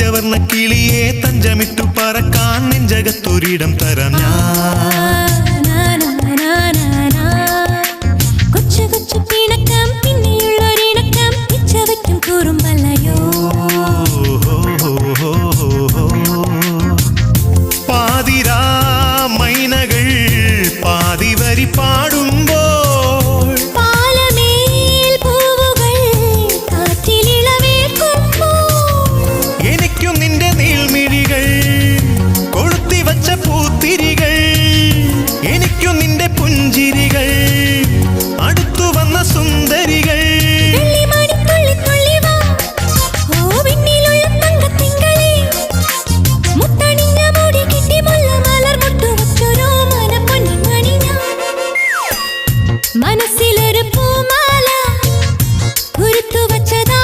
പഞ്ചവർണ കിളിയെ തഞ്ചമിട്ടു പറക്കാൻ നെഞ്ചകത്തൊരിടം തരാം. ഞാൻ കൊച്ചു പാതിരാ മൈനകൾ പാതിവരി പാടും. മനസ്സിലൊരു പൂമാല കുരുത്തു വച്ചതാ